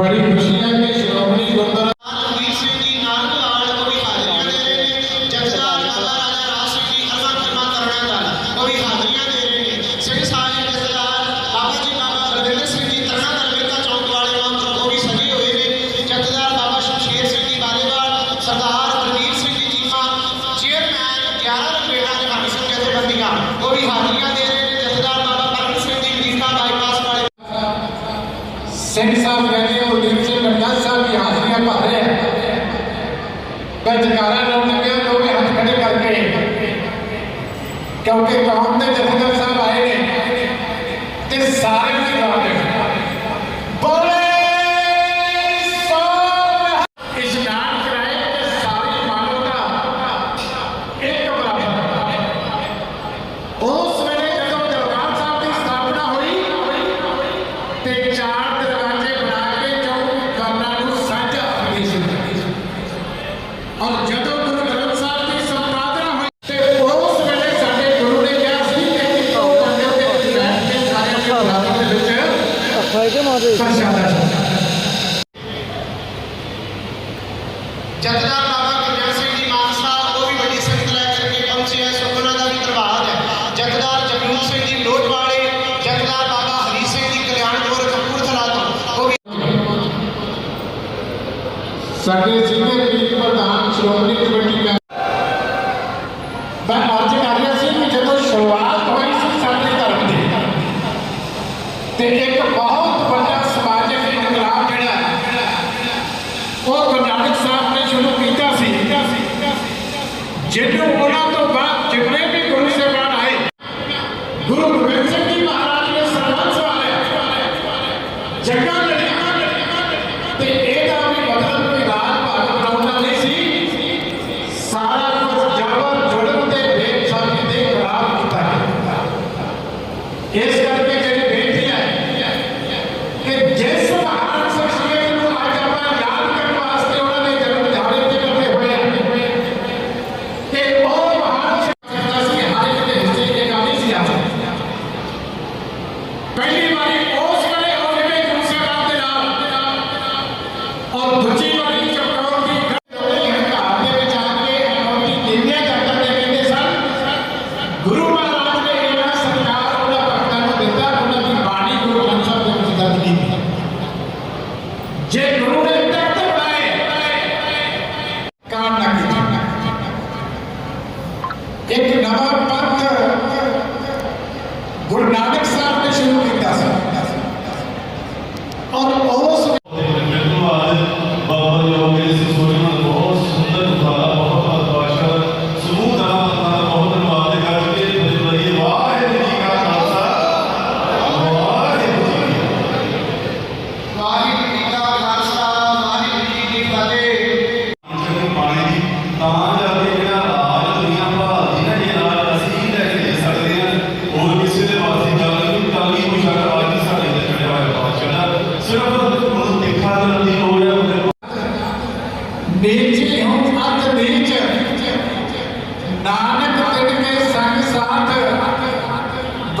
But if you. Singh Sahib ਕਹਿੰਦੇ ਉਹ leadership ਕੰਡਾ ਸਾਹਿਬ ਦੀ ਹਾਜ਼ਰੀਆਂ ਭਰ ਰਿਹਾ ਮੈਂ ਜਕਾਰਾ ਲਾਉਣ ਲੱਗਿਆ ਵੀ ਹੱਥ ਖੜੇ ਕਰਕੇ। ਕਿਉਂਕਿ ਕੌਮ ਦੇ ਜਥੇਦਾਰ ਸਾਹਿਬ ਆਏ ਨੇ ਤੇ ਸਾਰੇ ਸਾਡੇ ਸੀਨੀਅਰ ਮੀਤ ਪ੍ਰਧਾਨ ਸ਼੍ਰੋਮਣੀ ਕਮੇਟੀ ਮੈਂ ਅੱਜ ਕਰ ਰਿਹਾ ਸੀ ਕਿ ਜਦੋਂ ਸ਼ੁਰੂਆਤ ਹੋਈ ਸੀ ਸਾਡੇ ਧਰਮ ਦੀ, ਤੇ ਇੱਕ ਬਹੁਤ ਵੱਡਾ ਸਮਾਜਿਕ ਇਨਕਲਾਬ ਜਿਹੜਾ ਉਹ ਗੁਰੂ ਸਾਹਿਬ ਨੇ ਸ਼ੁਰੂ ਕੀਤਾ ਸੀ। ਜਿਹਨੂੰ ਉਹਨਾਂ যে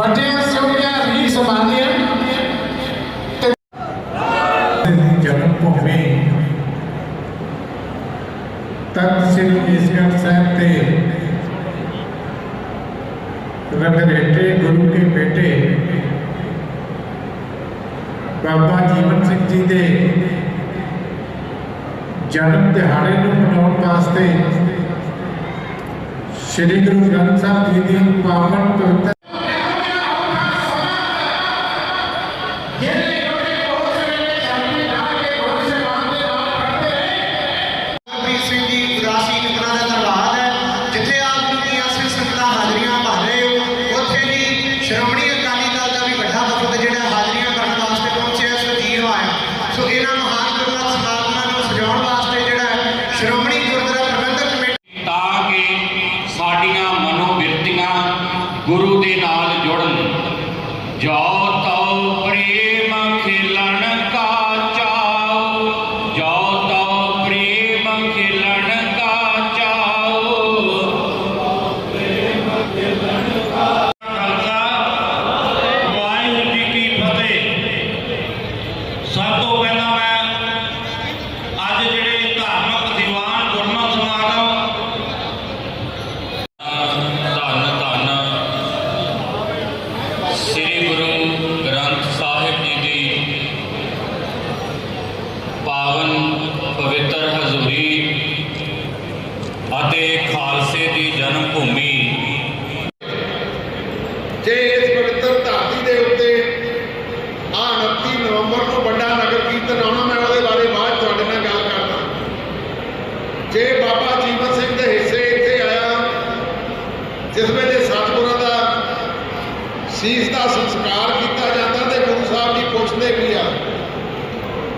ਵੱਡੇ ਸਿਉਣੀਆਂ ਵੀ ਸਮਾਨੀਆਂ ਤੇ ਜਨਮ ਭੂਮੀ ਤਖਤ ਸ੍ਰੀ ਕੇਸਗੜ੍ਹ ਸਾਹਿਬ ਤੇ ਰਤਨੇਟੇ ਗੁਰੂ ਕੇ ਬੇਟੇ ਬਾਬਾ ਜੀਵਨ ਸਿੰਘ ਜੀ ਦੇ ਜਨਮ ਦਿਹਾੜੇ ਨੂੰ ਮਨਾਉਣ ਵਾਸਤੇ ਸ੍ਰੀ ਗੁਰੂ ਗ੍ਰੰਥ ਸਾਹਿਬ ਜੀ ਦੀ ਪਾਵਨ ਪਵਿੱਤਰ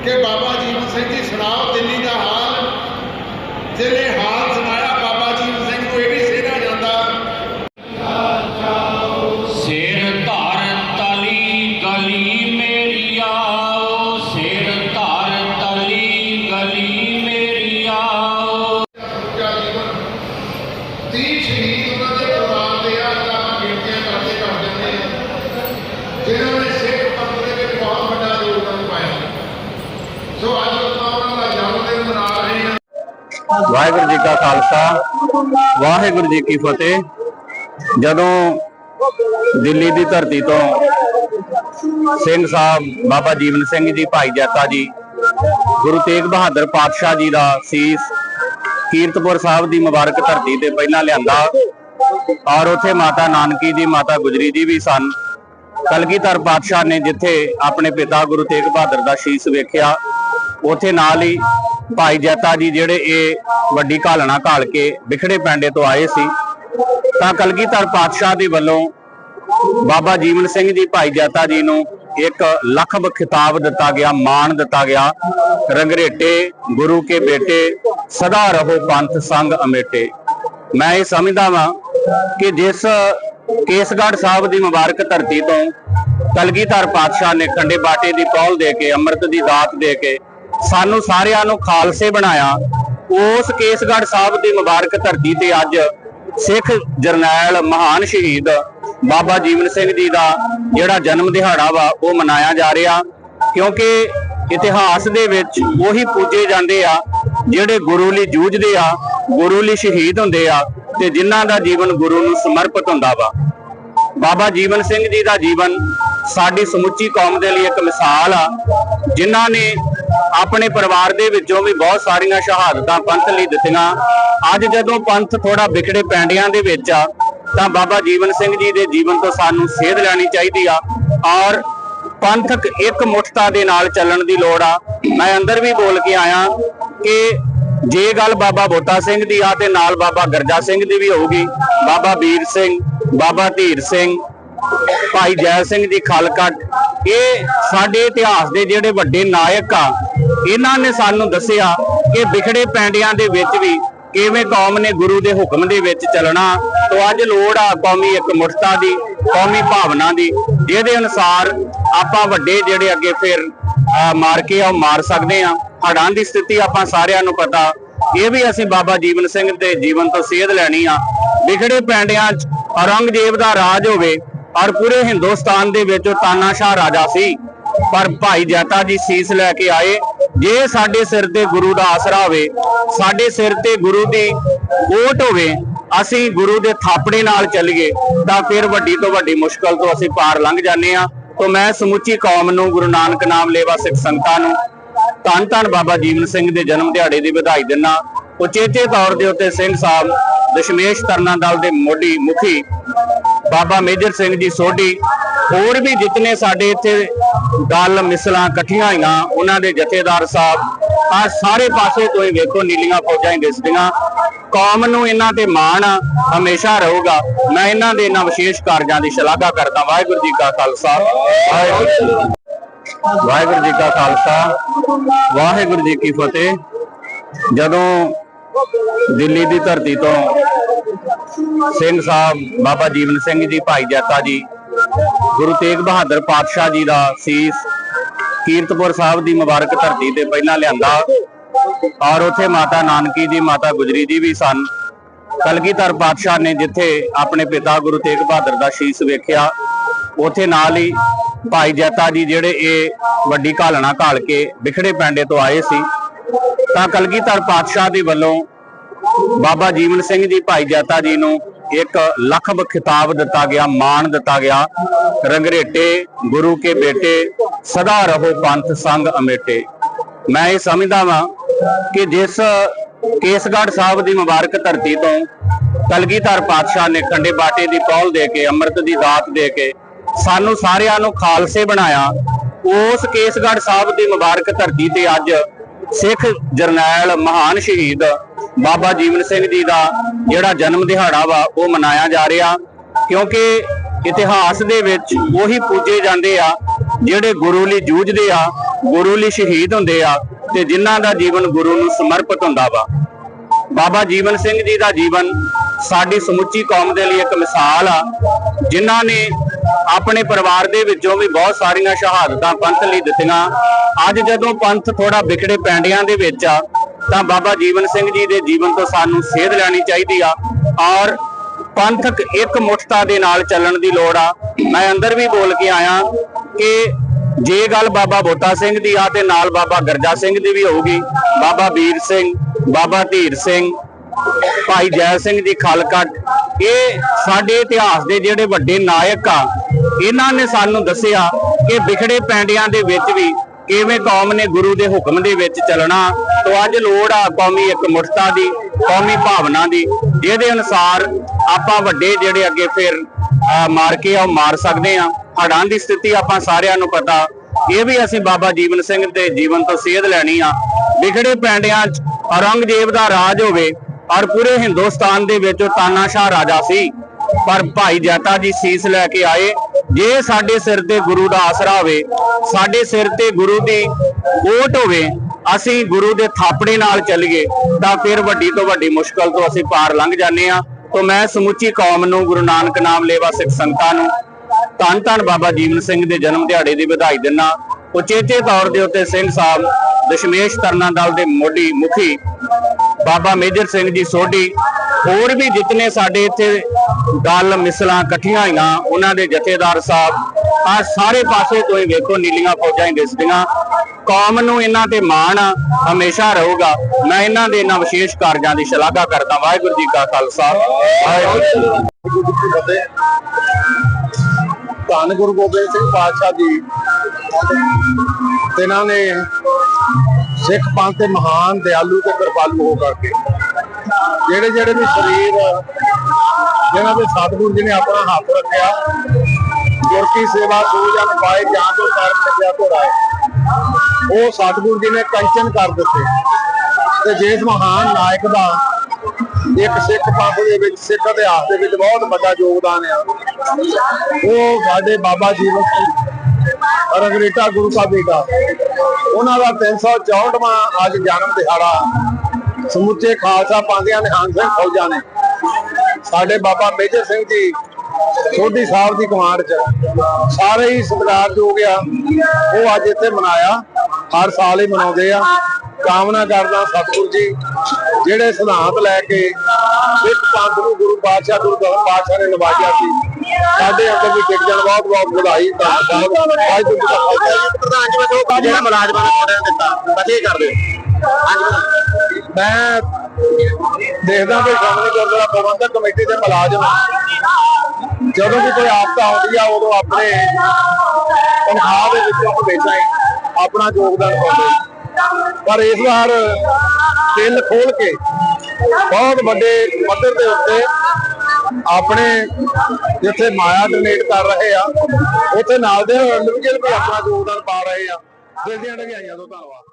ਕਿ ਬਾਬਾ ਜੀਵਨ ਸਿੰਘ ਜੀ ਸੁਣਾਓ ਦਿੱਲੀ ਦਾ ਹਾਲ ਜਿਹਨੇ ਵਾਹਿਗੁਰੂ ਜੀ ਕਾ ਖਾਲਸਾ, ਵਾਹਿਗੁਰੂ ਜੀ ਕੀ ਫਤਿਹ। ਜਦੋਂ ਦਿੱਲੀ ਦੀ ਧਰਤੀ ਤੋਂ ਸਿੰਘ ਸਾਹਿਬ ਬਾਬਾ ਜੀਵਨ ਸਿੰਘ ਜੀ, ਭਾਈ ਜੱਤਾ ਜੀ, ਗੁਰੂ ਤੇਗ ਬਹਾਦਰ ਪਾਤਸ਼ਾਹ ਜੀ ਦਾ ਸੀਸ ਕੀਰਤਪੁਰ ਸਾਹਿਬ ਦੀ ਮੁਬਾਰਕ ਧਰਤੀ ਤੇ ਪਹਿਲਾਂ ਲਿਆਂਦਾ ਔਰ ਉੱਥੇ ਮਾਤਾ ਨਾਨਕੀ ਜੀ ਮਾਤਾ ਗੁਜਰੀ ਜੀ ਵੀ ਸਨ। ਕਲਗੀਧਰ ਪਾਤਸ਼ਾਹ ਨੇ ਜਿੱਥੇ ਆਪਣੇ ਪਿਤਾ ਗੁਰੂ ਤੇਗ ਬਹਾਦਰ ਦਾ ਸ਼ੀਸ ਵੇਖਿਆ, ਉੱਥੇ ਨਾਲ ਹੀ ਭਾਈ ਜੈਤਾ ਜੀ ਜਿਹੜੇ ਇਹ ਵੱਡੀ ਘਾਲਣਾ ਘਾਲ ਕੇ ਵਿਖੜੇ ਪੈਂਡੇ ਤੋਂ ਆਏ ਸੀ, ਤਾਂ ਕਲਗੀਧਰ ਪਾਤਸ਼ਾਹ ਦੇ ਵੱਲੋਂ ਬਾਬਾ ਜੀਵਨ ਸਿੰਘ ਜੀ, ਭਾਈ ਜੈਤਾ ਜੀ ਨੂੰ ਇੱਕ ਲਖਬ ਖਿਤਾਬ ਦਿੱਤਾ ਗਿਆ, ਮਾਣ ਦਿੱਤਾ ਗਿਆ। ਰੰਗਰੇਟੇ, ਗੁਰੂ ਕੇ ਬੇਟੇ, ਸਦਾ ਰਹੋ ਪੰਥ ਸੰਗ ਅਮੇਟੇ। ਮੈਂ ਇਹ ਸਮਝਦਾ ਵਾਂ ਕਿ ਜਿਸ ਕੇਸਗੜ੍ਹ ਸਾਹਿਬ ਦੀ ਮੁਬਾਰਕ ਧਰਤੀ ਤੋਂ ਕਲਗੀਧਰ ਪਾਤਸ਼ਾਹ ਨੇ ਖੰਡੇ ਬਾਟੇ ਦੀ ਕੌਲ ਦੇ ਕੇ, ਅੰਮ੍ਰਿਤ ਦੀ ਦਾਤ ਦੇ ਕੇ ਸਾਨੂੰ ਸਾਰਿਆਂ ਨੂੰ ਖਾਲਸੇ ਬਣਾਇਆ। ਉਸ ਕੇਸਗੜ੍ਹ ਸਾਹਿਬ ਦੀ ਮੁਬਾਰਕ ਧਰਤੀ ਤੇ ਅੱਜ ਸਿੱਖ ਜਰਨੈਲ ਮਹਾਨ ਸ਼ਹੀਦ ਬਾਬਾ ਜੀਵਨ ਸਿੰਘ ਜੀ ਦਾ ਜਿਹੜਾ ਜਨਮ ਦਿਹਾੜਾ ਵਾ, ਉਹ ਮਨਾਇਆ ਜਾ ਰਿਹਾ। ਕਿਉਂਕਿ ਇਤਿਹਾਸ ਦੇ ਵਿੱਚ ਉਹੀ ਪੂਜੇ ਜਾਂਦੇ ਆ, ਜਿਹੜੇ ਗੁਰੂ ਲਈ ਜੂਝਦੇ ਆ, ਗੁਰੂ ਲਈ ਸ਼ਹੀਦ ਹੁੰਦੇ ਆ ਤੇ ਜਿਨ੍ਹਾਂ ਦਾ ਜੀਵਨ ਗੁਰੂ ਨੂੰ ਸਮਰਪਿਤ ਹੁੰਦਾ ਵਾ। ਬਾਬਾ ਜੀਵਨ ਸਿੰਘ ਜੀ ਦਾ ਜੀਵਨ ਸਾਡੀ ਸਮੁੱਚੀ ਕੌਮ ਦੇ ਲਈ ਇੱਕ ਮਿਸਾਲ ਆ, ਜਿਨ੍ਹਾਂ ਨੇ ਆਪਣੇ ਪਰਿਵਾਰ ਦੇ ਵਿੱਚੋਂ ਵੀ ਬਹੁਤ ਸਾਰੀਆਂ ਸ਼ਹਾਦਤਾਂ ਪੰਥ ਲਈ ਦਿੱਤੀਆਂ। ਅੱਜ ਜਦੋਂ ਪੰਥ ਥੋੜਾ ਵਿਖੜੇ ਪੈਂਡਿਆਂ ਦੇ ਵਿੱਚ ਆ, ਤਾਂ ਬਾਬਾ ਜੀਵਨ ਸਿੰਘ ਜੀ ਦੇ ਜੀਵਨ ਤੋਂ ਸਾਨੂੰ ਸੇਧ ਲੈਣੀ ਚਾਹੀਦੀ ਆ ਔਰ ਪੰਥਕ ਇੱਕ ਮੁਠਤਾ ਦੇ ਨਾਲ ਚੱਲਣ ਦੀ ਲੋੜ ਆ। ਮੈਂ ਅੰਦਰ ਵੀ ਬੋਲ ਕੇ ਆਇਆ ਕਿ ਜੇ ਗੱਲ ਬਾਬਾ ਬੋਤਾ ਸਿੰਘ ਦੀ ਆ ਤੇ ਨਾਲ ਬਾਬਾ ਗਰਜਾ ਸਿੰਘ ਦੀ ਵੀ ਹੋਊਗੀ, ਬਾਬਾ ਵੀਰ ਸਿੰਘ, ਬਾਬਾ ਧੀਰ ਸਿੰਘ ਭਾਈ ਜੈ ਸਿੰਘ ਜੀ ਖਲਕਟ ਇਹ ਸਾਡੇ ਇਤਿਹਾਸ ਦੇ ਜਿਹੜੇ ਵੱਡੇ ਨਾਇਕ ਆ, ਇਹਨਾਂ ਨੇ ਸਾਨੂੰ ਦੱਸਿਆ ਕਿ ਵਿਖੜੇ ਪੈਂਡਿਆਂ ਦੇ ਵਿੱਚ ਵੀ ਕਿਵੇਂ ਕੌਮ ਨੇ ਗੁਰੂ ਦੇ ਹੁਕਮ ਦੇ ਵਿੱਚ ਚੱਲਣਾ। ਤੋਂ ਅੱਜ ਲੋੜ ਆ ਕੌਮੀ ਇਕਮੁੱਠਤਾ ਦੀ, ਕੌਮੀ ਭਾਵਨਾ ਦੀ, ਜਿਹਦੇ ਅਨੁਸਾਰ ਆਪਾਂ ਵੱਡੇ ਜਿਹੜੇ ਅੱਗੇ ਫਿਰ ਮਾਰ ਕੇ ਆ ਉਹ ਮਾਰ ਸਕਦੇ ਆ। ਹੜਾਂ ਦੀ ਸਥਿਤੀ ਆਪਾਂ ਸਾਰਿਆਂ ਨੂੰ ਪਤਾ। ਇਹ ਵੀ ਅਸੀਂ ਬਾਬਾ ਜੀਵਨ ਸਿੰਘ ਦੇ ਜੀਵਨ ਤੋਂ ਸੇਧ ਲੈਣੀ ਆ। ਵਿਖੜੇ ਪੈਂਡਿਆਂ 'ਚ ਔਰੰਗਜ਼ੇਬ ਦਾ ਰਾਜ ਹੋਵੇ ਔਰ ਪੂਰੇ ਹਿੰਦੁਸਤਾਨ ਦੇ ਵਿੱਚ ਤਾਨਾਸ਼ਾਹ ਰਾਜਾ ਸੀ। ਪਰ ਭਾਈ ਜੈਤਾ ਜੀ ਸੀਸ ਲੈ ਕੇ ਆਏ। ਜੇ ਸਾਡੇ ਸਿਰ ਤੇ ਗੁਰੂ ਦਾ ਆਸਰਾ ਹੋਵੇ, ਸਾਡੇ ਸਿਰ ਤੇ ਗੁਰੂ ਦੀ ਓਟ ਹੋਵੇ, ਅਸੀਂ ਗੁਰੂ ਦੇ ਥਾਪੜੇ ਨਾਲ ਚੱਲੀਏ, ਤਾਂ ਫਿਰ ਵੱਡੀ ਤੋਂ ਵੱਡੀ ਮੁਸ਼ਕਲ ਤੋਂ ਅਸੀਂ ਪਾਰ ਲੰਘ ਜਾਂਦੇ ਆ ਤੋਂ ਮੈਂ ਸਮੁੱਚੀ ਕੌਮ ਨੂੰ ਗੁਰੂ ਨਾਨਕ ਨਾਮ ਲੇਵਾ ਸਿੱਖ ਸੰਗਤਾਂ ਨੂੰ ਧੰਨ ਧੰਨ ਬਾਬਾ ਜੀਵਨ ਸਿੰਘ ਦੇ ਜਨਮ ਦਿਹਾੜੇ ਦੀ ਵਧਾਈ ਦਿੰਨਾ। ਉਚੇਚੇ ਤੌਰ ਦੇ ਉੱਤੇ ਸਿੰਘ ਸਾਹਿਬ ਦਸ਼ਮੇਸ਼ ਤਰਨਾ ਦਲ ਦੇ ਮੋਢੀ ਮੁਖੀ ਬਾਬਾ ਮੇਜਰ ਸਿੰਘ ਜੀ ਸੋਢੀ ਹੋਰ ਵੀ ਜਿਤਨੇ ਸਾਡੇ ਇੱਥੇ ਦਲ ਮਿਸਲਾਂ ਇਕੱਠੀਆਂ ਹੋਈਆਂ, ਉਹਨਾਂ ਦੇ ਜਥੇਦਾਰ ਸਾਹਿਬ ਆ ਸਾਰੇ ਪਾਸੇ ਤੋਂ ਹੀ ਵੇਖੋ ਨੀਲੀਆਂ ਫੌਜਾਂ ਹੀ ਦਿਸਦੀਆਂ। ਕੌਮ ਨੂੰ ਇਹਨਾਂ ਤੇ ਮਾਣ ਹਮੇਸ਼ਾ ਰਹੂਗਾ। ਮੈਂ ਇਹਨਾਂ ਦੇ ਇਹਨਾਂ ਵਿਸ਼ੇਸ਼ ਕਾਰਜਾਂ ਦੀ ਸ਼ਲਾਘਾ ਕਰਦਾ ਵਾਹਿਗੁਰੂ ਜੀ ਕਾ ਖਾਲਸਾ। ਵਾਹਿਗੁਰੂ ਜੀ ਵਾਹਿਗੁਰੂ ਜੀ ਕਾ ਖਾਲਸਾ। ਵਾਹਿਗੁਰੂ ਜੀ ਕੀ ਫਤਿਹ। ਜਦੋਂ ਦਿੱਲੀ ਦੀ ਧਰਤੀ ਤੋਂ ਸਿੰਘ ਸਾਹਿਬ ਬਾਬਾ ਜੀਵਨ ਸਿੰਘ ਜੀ, ਭਾਈ ਜੈਤਾ ਜੀ, ਗੁਰੂ ਤੇਗ ਬਹਾਦਰ ਪਾਤਸ਼ਾਹ ਜੀ ਦਾ ਸੀਸ ਕੀਰਤਪੁਰ ਸਾਹਿਬ ਦੀ ਮੁਬਾਰਕ ਧਰਤੀ ਤੇ ਪਹਿਲਾਂ ਲਿਆਂਦਾ ਔਰ ਉੱਥੇ ਮਾਤਾ ਨਾਨਕੀ ਜੀ, ਮਾਤਾ ਗੁਜਰੀ ਜੀ ਵੀ ਸਨ। ਕਲਗੀਧਰ ਪਾਤਸ਼ਾਹ ਨੇ ਜਿੱਥੇ ਆਪਣੇ ਪਿਤਾ ਗੁਰੂ ਤੇਗ ਬਹਾਦਰ ਦਾ ਸ਼ੀਸ ਵੇਖਿਆ, ਉੱਥੇ ਨਾਲ ਹੀ ਭਾਈ ਜੈਤਾ ਜੀ ਜਿਹੜੇ ਇਹ ਵੱਡੀ ਘਾਲਣਾ ਘਾਲ ਕੇ ਵਿਖੜੇ ਪੈਂਡੇ ਤੋਂ ਆਏ ਸੀ। ਤਾਂ ਕਲਗੀਧਰ ਪਾਤਸ਼ਾਹ ਦੇ ਵੱਲੋਂ ਬਾਬਾ ਜੀਵਨ ਸਿੰਘ ਜੀ ਭਾਈ ਜੈਤਾ ਜੀ ਨੂੰ ਇੱਕ ਲਖਬ ਖਿਤਾਬ ਦਿੱਤਾ ਗਿਆ, ਮਾਣ ਦਿੱਤਾ ਗਿਆ। ਰੰਗਰੇਟੇ, ਗੁਰੂ ਕੇ ਬੇਟੇ, ਸਦਾ ਰਹੋ ਪੰਥ ਸੰਗ ਅਮੇਟੇ। ਮੈਂ ਇਹ ਸਮਝਦਾ ਵਾਂ ਕਿ ਜਿਸ ਕੇਸਗੜ੍ਹ ਸਾਹਿਬ ਦੀ ਮੁਬਾਰਕ ਧਰਤੀ ਤੋਂ ਕਲਗੀਧਰ ਪਾਤਸ਼ਾਹ ਨੇ ਕੰਡੇ ਬਾਟੇ ਦੀ ਪੌਲ ਦੇ ਕੇ, ਅੰਮ੍ਰਿਤ ਦੀ ਦਾਤ ਦੇ ਕੇ ਸਾਨੂੰ ਸਾਰਿਆਂ ਨੂੰ ਖਾਲਸੇ ਬਣਾਇਆ, ਉਸ ਕੇਸਗੜ੍ਹ ਸਾਹਿਬ ਦੀ ਮੁਬਾਰਕ ਧਰਤੀ ਤੇ ਅੱਜ ਸਿੱਖ ਜਰਨੈਲ ਮਹਾਨ ਸ਼ਹੀਦ ਬਾਬਾ ਜੀਵਨ ਸਿੰਘ ਜੀ ਦਾ ਜਿਹੜਾ ਜਨਮ ਦਿਹਾੜਾ ਵਾ, ਉਹ ਮਨਾਇਆ ਜਾ ਰਿਹਾ। ਕਿਉਂਕਿ ਇਤਿਹਾਸ ਦੇ ਵਿੱਚ ਉਹੀ ਪੂਜੇ ਜਾਂਦੇ ਆ, ਜਿਹੜੇ ਗੁਰੂ ਲਈ ਜੂਝਦੇ ਆ, ਗੁਰੂ ਲਈ ਸ਼ਹੀਦ ਹੁੰਦੇ ਆ ਤੇ ਜਿਨ੍ਹਾਂ ਦਾ ਜੀਵਨ ਗੁਰੂ ਨੂੰ ਸਮਰਪਿਤ ਹੁੰਦਾ ਵਾ। ਬਾਬਾ ਜੀਵਨ ਸਿੰਘ ਜੀ ਦਾ ਜੀਵਨ ਸਾਡੀ ਸਮੁੱਚੀ ਕੌਮ ਦੇ ਲਈ ਇੱਕ ਮਿਸਾਲ ਆ, ਜਿਨ੍ਹਾਂ ਨੇ ਆਪਣੇ ਪਰਿਵਾਰ ਦੇ ਵਿੱਚੋਂ ਵੀ ਬਹੁਤ ਸਾਰੀਆਂ ਸ਼ਹਾਦਤਾਂ ਪੰਥ ਲਈ ਦਿੱਤੀਆਂ। ਅੱਜ ਜਦੋਂ ਪੰਥ ਥੋੜਾ ਵਿਖੜੇ ਪੈਂਡਿਆਂ ਦੇ ਵਿੱਚ ਆ, ਤਾਂ ਬਾਬਾ ਜੀਵਨ ਸਿੰਘ ਜੀ ਦੇ ਜੀਵਨ ਤੋਂ ਸਾਨੂੰ ਸੇਧ ਲੈਣੀ ਚਾਹੀਦੀ ਆ ਔਰ ਪੰਥਕ ਇੱਕ ਮੁਠਤਾ ਦੇ ਨਾਲ ਚੱਲਣ ਦੀ ਲੋੜ ਆ। ਮੈਂ ਅੰਦਰ ਵੀ ਬੋਲ ਕੇ ਆਇਆ ਕਿ ਜੇ ਗੱਲ ਬਾਬਾ ਬੋਤਾ ਸਿੰਘ ਦੀ ਆ ਤੇ ਨਾਲ ਬਾਬਾ ਗਰਜਾ ਸਿੰਘ ਦੀ ਵੀ ਹੋਊਗੀ। ਬਾਬਾ ਵੀਰ ਸਿੰਘ, ਬਾਬਾ ਧੀਰ ਸਿੰਘ, ਭਾਈ ਜੈ ਸਿੰਘ ਦੀ ਖਲਕਟ ਇਹ ਸਾਡੇ ਇਤਿਹਾਸ ਦੇ ਜਿਹੜੇ ਵੱਡੇ ਨਾਇਕ ਆ ਇਹਨਾਂ ਨੇ ਸਾਨੂੰ ਦੱਸਿਆ ਕਿ ਵਿਖੜੇ ਪੈਂਡਿਆਂ ਦੇ ਵਿੱਚ ਵੀ ਕਿਵੇਂ ਕੌਮ ਨੇ ਗੁਰੂ ਦੇ ਹੁਕਮ ਦੇ ਵਿੱਚ ਚੱਲਣਾ, ਤੋਂ ਅੱਜ ਲੋੜ ਆ ਕੌਮੀ ਇੱਕ ਮੁਠਤਾ ਦੀ, ਕੌਮੀ ਭਾਵਨਾ ਦੀ, ਜਿਹਦੇ ਅਨੁਸਾਰ ਆਪਾਂ ਵੱਡੇ ਜਿਹੜੇ ਅੱਗੇ ਫਿਰ ਮਾਰ ਕੇ ਆ ਮਾਰ ਸਕਦੇ ਆ ਹੜਾਂ ਦੀ ਸਥਿਤੀ ਆਪਾਂ ਸਾਰਿਆਂ ਨੂੰ ਪਤਾ। ਇਹ ਵੀ ਅਸੀਂ ਬਾਬਾ ਜੀਵਨ ਸਿੰਘ ਦੇ ਜੀਵਨ ਤੋਂ ਸੇਧ ਲੈਣੀ ਆ। ਵਿਖੜੇ ਪੈਂਡਿਆਂ 'ਚ ਔਰੰਗਜ਼ੇਬ ਦਾ ਰਾਜ ਹੋਵੇ ਔਰ ਪੂਰੇ ਹਿੰਦੁਸਤਾਨ ਦੇ ਵਿੱਚ ਉਹ ਤਾਨਾਸ਼ਾਹ ਰਾਜਾ ਸੀ। ਪਰ ਭਾਈ ਜੈਤਾ ਜੀ ਸੀਸ ਲੈ ਕੇ ਆਏ। ਜੇ ਸਾਡੇ ਸਿਰ ਤੇ ਗੁਰੂ ਦਾ ਆਸਰਾ ਹੋਵੇ, ਸਾਡੇ ਸਿਰ ਤੇ ਗੁਰੂ ਦੀ ਓਟ ਹੋਵੇ, ਅਸੀਂ ਗੁਰੂ ਦੇ ਥਾਪੜੇ ਨਾਲ ਚੱਲੀਏ, ਤਾਂ ਫਿਰ ਵੱਡੀ ਤੋਂ ਵੱਡੀ ਮੁਸ਼ਕਲ ਤੋਂ ਅਸੀਂ ਪਾਰ ਲੰਘ ਜਾਂਦੇ ਆ ਤੋਂ ਮੈਂ ਸਮੁੱਚੀ ਕੌਮ ਨੂੰ, ਗੁਰੂ ਨਾਨਕ ਨਾਮ ਲੇਵਾ ਸਿੱਖ ਸੰਗਤਾਂ ਨੂੰ ਧੰਨ ਧੰਨ ਬਾਬਾ ਜੀਵਨ ਸਿੰਘ ਦੇ ਜਨਮ ਦਿਹਾੜੇ ਦੀ ਵਧਾਈ ਦਿੰਨਾ। ਉਚੇਚੇ ਤੌਰ ਦੇ ਉੱਤੇ ਸਿੰਘ ਸਾਹਿਬ ਦਸ਼ਮੇਸ਼ ਤਰਨਾ ਦਲ ਦੇ ਮੋਢੀ ਮੁਖੀ ਬਾਬਾ ਮੇਜਰ ਸਿੰਘ ਜੀ ਸੋਢੀ, ਹੋਰ ਵੀ ਜਿਤਨੇ ਸਾਡੇ ਇੱਥੇ ਦਲ ਮਿਸਲਾਂ ਇਕੱਠੀਆਂ ਹੋਈਆਂ, ਉਹਨਾਂ ਦੇ ਜਥੇਦਾਰ ਸਾਹਿਬ ਆ ਸਾਰੇ ਪਾਸੇ ਤੋਂ ਵੇਖੋ ਨੀਲੀਆਂ ਫੌਜਾਂ ਹੀ ਦਿਸਦੀਆਂ। ਕੌਮ ਨੂੰ ਇਹਨਾਂ ਤੇ ਮਾਣ ਹਮੇਸ਼ਾ ਰਹੂਗਾ। ਮੈਂ ਇਹਨਾਂ ਦੇ ਇਹਨਾਂ ਵਿਸ਼ੇਸ਼ ਕਾਰਜਾਂ ਦੀ ਸ਼ਲਾਘਾ ਕਰਦਾ। ਵਾਹਿਗੁਰੂ ਜੀ ਕਾ ਖਾਲਸਾ। ਵਾਹਿਗੁਰੂ ਜੀ ਕੀ ਫਤਿਹ ਧੰਨ ਗੁਰੂ ਗੋਬਿੰਦ ਸਿੰਘ ਪਾਤਸ਼ਾਹ ਜੀ। ਇਹਨਾਂ ਨੇ ਸਿੱਖ ਪੰਥ ਦੇ ਮਹਾਨ ਦਿਆਲੂ ਤੇ ਕਿਰਪਾਲੂ ਹੋ ਕਰਕੇ ਜਿਹੜੇ ਜਿਹੜੇ ਵੀ ਸਰੀਰ ਜਿਹਨਾਂ ਦੇ ਸਤਿਗੁਰੂ ਜੀ ਨੇ ਆਪਣਾ ਹੱਥ ਰੱਖਿਆ ਗੁਰ ਕੀ ਸੇਵਾ ਸੋ ਜਨ ਪਾਏ, ਜਾਂ ਤੋਂ ਕਰਮ ਲੱਗਿਆ ਤੋਂ ਉਹ ਸਤਿਗੁਰੂ ਜੀ ਨੇ ਕੰਚਨ ਕਰ ਦਿੱਤੇ। ਤੇ ਜਿਸ ਮਹਾਨ ਨਾਇਕ ਦਾ ਇੱਕ ਸਿੱਖ ਪੰਥ ਦੇ ਵਿੱਚ, ਸਿੱਖ ਇਤਿਹਾਸ ਦੇ ਵਿੱਚ ਬਹੁਤ ਵੱਡਾ ਯੋਗਦਾਨ ਆ। ਉਹ ਸਾਡੇ ਬਾਬਾ ਜੀਵਨ ਸਿੰਘ ਰਗਰੇਟਾ ਗੁਰੂ ਸਾਹਿਬ ਦਾ। ਉਹਨਾਂ ਦਾ 364ਵਾਂ ਅੱਜ ਜਨਮ ਦਿਹਾੜਾ ਸਮੁੱਚੇ ਖਾਲਸਾ ਪਾਉਂਦਿਆਂ ਨਿਹੰਗ ਸਿੰਘ ਫੌਜਾਂ ਨੇ। ਸਾਡੇ ਬਾਬਾ ਮੇਜਰ ਸਿੰਘ ਜੀ ਸੋਢੀ ਸਾਹਿਬ ਦੀ ਕਮਾਂਡ 'ਚ। ਸਾਰੇ ਹੀ ਸਤਿਕਾਰਯੋਗ ਆ ਉਹ ਅੱਜ ਇੱਥੇ ਮਨਾਇਆ। ਹਰ ਸਾਲ ਹੀ ਮਨਾਉਂਦੇ ਆ। ਕਾਮਨਾ ਕਰਦਾ ਸਤਿਗੁਰੂ ਜੀ ਜਿਹੜੇ ਸਿਧਾਂਤ ਲੈ ਕੇ ਸਿੱਖ ਪੰਥ ਨੂੰ ਗੁਰੂ ਪਾਤਸ਼ਾਹ ਗੁਰੂ ਗ੍ਰੰਥ ਪਾਤਸ਼ਾਹ ਨੇ ਨਵਾਜਿਆ ਸੀ ਸਾਡੇ ਅੰਦਰ ਵੀ ਟਿਕ ਜਾਣ ਬਹੁਤ ਬਹੁਤ ਵਧਾਈ ਧੰਨਵਾਦ ਵਾਹਿਗੁਰੂ ਜੀ ਦਾ ਖਾਲਸਾ। ਪ੍ਰਧਾਨ ਜੀ ਮੈਂ ਜਿਹੜਾ ਮੁਲਾਜ਼ਮਾਂ ਨੇ ਤੁਹਾਡੇ ਦਿੱਤਾ। ਬਤੇ ਕਰ ਦਿਓ ਮੈਂ ਦੇਖਦਾ ਕਿ ਸ਼੍ਰੋਮਣੀ ਗੁਰਦੁਆਰਾ ਪ੍ਰਬੰਧਕ ਕਮੇਟੀ ਦੇ ਮੁਲਾਜ਼ਮ। ਜਦੋਂ ਵੀ ਕੋਈ ਆਪਦਾ ਆਉਂਦੀ ਆ, ਉਦੋਂ ਆਪਣੇ ਤਨਖਾਹ ਦੇ ਵਿੱਚੋਂ ਹਮੇਸ਼ਾ ਹੀ ਆਪਣਾ ਯੋਗਦਾਨ ਪਾਉਂਦੇ ਪਰ ਇਸ ਵਾਰ ਦਿਲ ਖੋਲ ਕੇ ਬਹੁਤ ਵੱਡੇ ਪੱਧਰ ਦੇ ਉੱਤੇ ਆਪਣੇ ਜਿੱਥੇ ਮਾਇਆ ਡੋਨੇਟ ਕਰ ਰਹੇ ਆ, ਉੱਥੇ ਨਾਲ ਦੇ ਇੰਡੀਵਿਜੂਅਲ ਵੀ ਆਪਣਾ ਯੋਗਦਾਨ ਪਾ ਰਹੇ ਆ। ਦਿਲ ਦੀਆਂ ਢਗਾਈਆਂ ਤੋਂ ਧੰਨਵਾਦ।